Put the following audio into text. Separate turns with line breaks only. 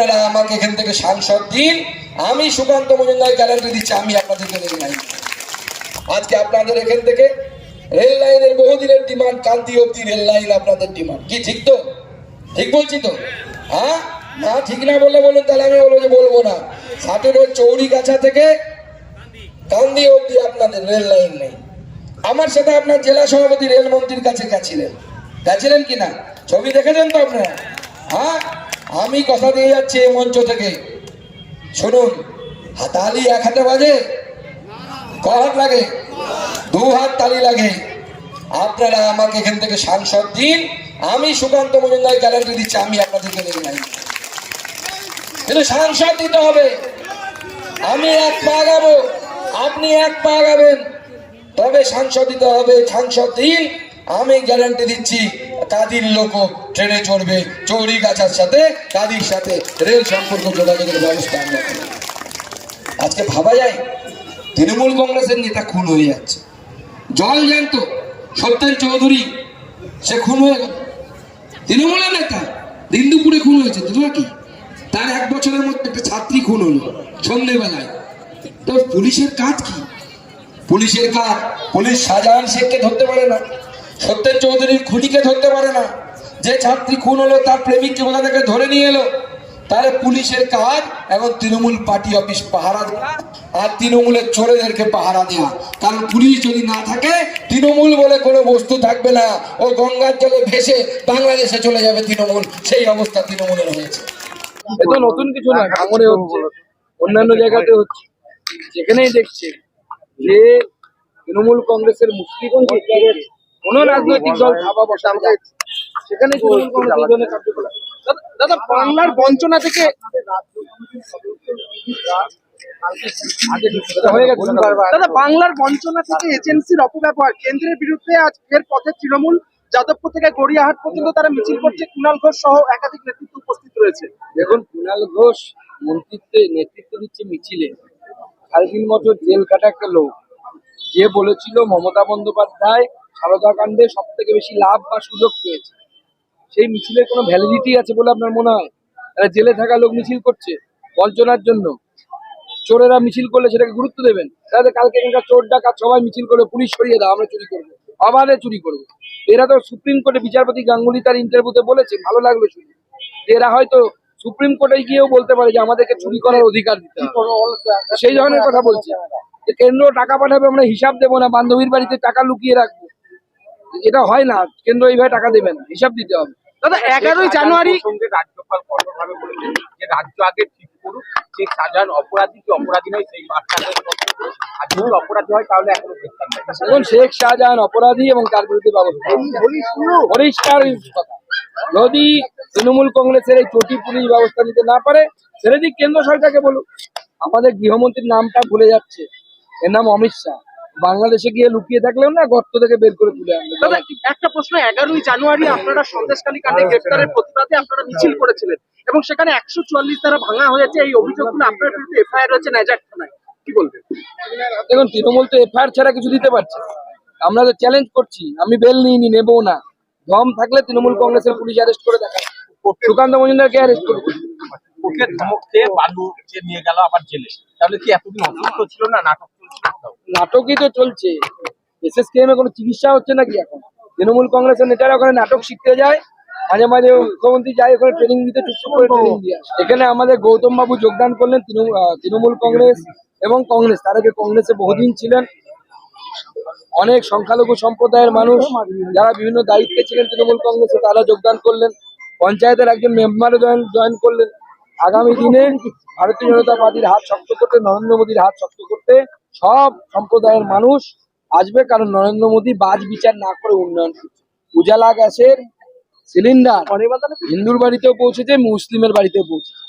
আপনারা আমাকে এখান থেকে সাংসদ দিন। আমি সুকান্ত মজুমদার গ্যারান্টি দিচ্ছি, আমি আপনাদেরকে রেল লাইন আজকে আপনাদের এখান থেকে রেল লাইনের বহুদিনের ডিমান্ড, কান্তি অব্দি রেল লাইন আপনাদের ডিমান্ড। কি, ঠিক তো? ঠিক বলছি তো? হ্যাঁ? না, ঠিক না বললে বলুন, তাহলে আমি বলব যে বলব না। ষাটের চৌরি গাছা থেকে কান্দি অব্দি আপনাদের রেল লাইন নেই। আমার সাথে আপনার জেলা সভাপতি রেলমন্ত্রীর কাছে গেছিলেন। গেছিলেন কি না? ছবি দেখেছেন তো আপনারা? হ্যাঁ? আমি কথা দিয়ে যাচ্ছি এই মঞ্চ থেকে। শুনুন তালি এক হাতে বাজে? ক হাত লাগে? দু হাত তালি লাগে। আপনারা আমাকে এখান থেকে সাংসদ দিন, আমি সুকান্ত মজুমদার গ্যারান্টি দিচ্ছি, আমি আপনাদেরকে লাইন দেব। কিন্তু সাংসদ দিতে হবে। আমি এক পা গাবো আপনি এক পা গাবেন তবে সাংসদ দিতে হবে, সাংসদ দিন, আমি গ্যারান্টি দিচ্ছি। কাদির লোক ট্রেনে চড়বে, চৌরি গাছার সাথে কাদির সাথে রেল সম্পর্ক যোগাযোগের ব্যবস্থা আমরা। আজকে ভাবা যায়, তৃণমূল কংগ্রেসের নেতা খুন হয়ে যাচ্ছে। জল জ্যান্ত, সত্যেন চৌধুরী, সে খুন হয়ে গেল। তৃণমূলের নেতা দিন দুপুরে খুন হয়েছে তো কি? তার এক বছরের মধ্যে একটা ছাত্রী খুন হলো, সন্ধ্যেবেলায়। তো পুলিশের কাজ কি? পুলিশের কাজ, পুলিশ শাহজাহান শেখকে ধরতে পারে না। সত্যেন চৌধুরীর খুনিকে ধরতে পারে না। যে ছাত্রী খুন হলো তার প্রেমিককে কোথা থেকে ধরে নিয়ে এলো? তাহলে পুলিশের কাজ এখন তৃণমূল পার্টি অফিস পাহারা দেওয়া আর তৃণমূলের চোরেদেরকে পাহারা দেওয়া কারণ পুলিশ যদি না থাকে তৃণমূল বলে কোনো বস্তু থাকবে না। ও গঙ্গার জলে ভেসে বাংলাদেশে চলে যাবে তৃণমূল। সেই অবস্থা তৃণমূলের হয়েছে।
নতুন কিছু না হচ্ছে। অন্যান্য জায়গাতে হচ্ছে। যেখানেই দেখছে যে তৃণমূল কংগ্রেসের মুসলিম কোন রাজনৈতিক দল বসা সেখানে দাদা- বাংলার বঞ্চনা থেকে দাদা বাংলার বঞ্চনা থেকে এজেন্সির অপব্যবহার। কেন্দ্রের বিরুদ্ধে আজ ফের পথে তৃণমূল। যাদবপুর থেকে গড়িয়াহাট পর্যন্ত তারা মিছিল করছে। কুণাল ঘোষ সহ একাধিক নেতৃত্ব উপস্থিত রয়েছে। দেখুন কুণাল ঘোষ মন্ত্রিত্বে নেতৃত্ব দিচ্ছে মিছিলে। সাড়ে তিন বছর জেল কাটা একটা লোক। যে বলেছিল মমতা বন্দ্যোপাধ্যায় সারদা কাণ্ডে সব থেকে বেশি লাভ বা সুযোগ পেয়েছে। সেই মিছিলের কোনো ভ্যালিডিটি আছে বলে আপনার মনে হয়? তারা জেলে থাকা লোক মিছিল করছে বঞ্চনার জন্য। চোরেরা মিছিল করলে সেটাকে গুরুত্ব দেবেন। তাহলে কালকে এখানকার চোর ডাকাত সবাই মিছিল করবে, পুলিশ সরিয়ে দাও, আমরা চুরি করব। আবারে চুরি করব। এরা তো সুপ্রিম কোর্টে বিচারপতি গাঙ্গুলি তার ইন্টারভিউতে বলেছে, ভালো লাগল শুনে। এরা হয়তো সুপ্রিম কোর্টে গিয়েও বলতে পারে যে আমাদেরকে চুরি করার অধিকার দিতে সেই ধরনের কথা বলছে। যে কেন্দ্র টাকা পাঠাবে, আমরা হিসাব দেবো না, বান্ধবীর বাড়িতে টাকা লুকিয়ে রাখব। এটা হয় না কেন্দ্র এইভাবে টাকা দেবে না হিসাব দিতে হবে। দাদা এগারোই জানুয়ারি
রাজ্যপাল কঠোরভাবে বলেছেন যে রাজ্য আগে ঠিক করুক যে সাজান অপরাধী কি অপরাধী নয় সেই বাচ্চাদের আর যদি অপরাধী হয় তাহলে এখনও গ্রেফতার নেই
এখন শেখ শাহজাহান অপরাধী এবং তার বিরুদ্ধে ব্যবস্থা পরিষ্কার কথা। যদি তৃণমূল কংগ্রেসের এই চটি পুলিশ ব্যবস্থা নিতে না পারে ছেড়ে দিক কেন্দ্র সরকারকে বলুক। আমাদের গৃহমন্ত্রীর নামটা ভুলে যাচ্ছে। এর নাম অমিত শাহ। বাংলাদেশে গিয়ে লুকিয়ে থাকলেও না গর্ত থেকে বের করে তুলে আনবে
দাদা একটা প্রশ্ন এগারোই জানুয়ারি আপনারা সন্দেশকালী কাণ্ডে গ্রেফতারের প্রতিবাদে আপনারা মিছিল করেছিলেন এবং সেখানে একশো চুয়াল্লিশ দ্বারা ভাঙা হয়েছে এই অভিযোগগুলো। আপনার বিরুদ্ধে এফআইআর রয়েছে নাইজাক থানায়? কি বলবেন?
দেখুন তৃণমূল তো এফআইআর ছাড়া কিছু দিতে পারছে না। আমরা তো চ্যালেঞ্জ করছি আমি বেল নিইনি নেব না। দম থাকলে তৃণমূল কংগ্রেসের পুলিশ অ্যারেস্ট করে দেখা সুকান্ত মজুমদারকে অ্যারেস্ট করবে
ওকে ধমক দিয়ে বালু নিয়ে গেল আবার জেলে। তাহলে কি এতদিন অসুস্থ ছিল না? নাটক
নাটকই তো চলছে। এসএস কেএম কোনো চিকিৎসা হচ্ছে নাকি এখন? তৃণমূল কংগ্রেসের নেতারা ওখানে নাটক শিখতে যায় মাঝে মাঝে মুখ্যমন্ত্রী যায় ওখানে ট্রেনিং দিতে চুপচাপ করে ট্রেনিং দিয়ে এখানে আমাদের গৌতম বাবু যোগদান করলেন তৃণমূল কংগ্রেস এবং কংগ্রেস। তার আগে কংগ্রেসে বহুদিন ছিলেন। অনেক সংখ্যালঘু সম্প্রদায়ের মানুষ যারা বিভিন্ন দায়িত্বে ছিলেন তৃণমূল কংগ্রেসে তারা যোগদান করলেন। পঞ্চায়েতের একজন মেম্বারও জয়েন জয়েন করলেন। আগামী দিনে ভারতীয় জনতা পার্টির হাত শক্ত করতে নরেন্দ্র মোদীর হাত শক্ত করতে সব সম্প্রদায়ের মানুষ আসবে কারণ নরেন্দ্র মোদী বাজ বিচার না করে উন্নয়ন উজালা গ্যাসের সিলিন্ডার হিন্দুর বাড়িতেও পৌঁছেছে মুসলিমের বাড়িতেও পৌঁছেছে।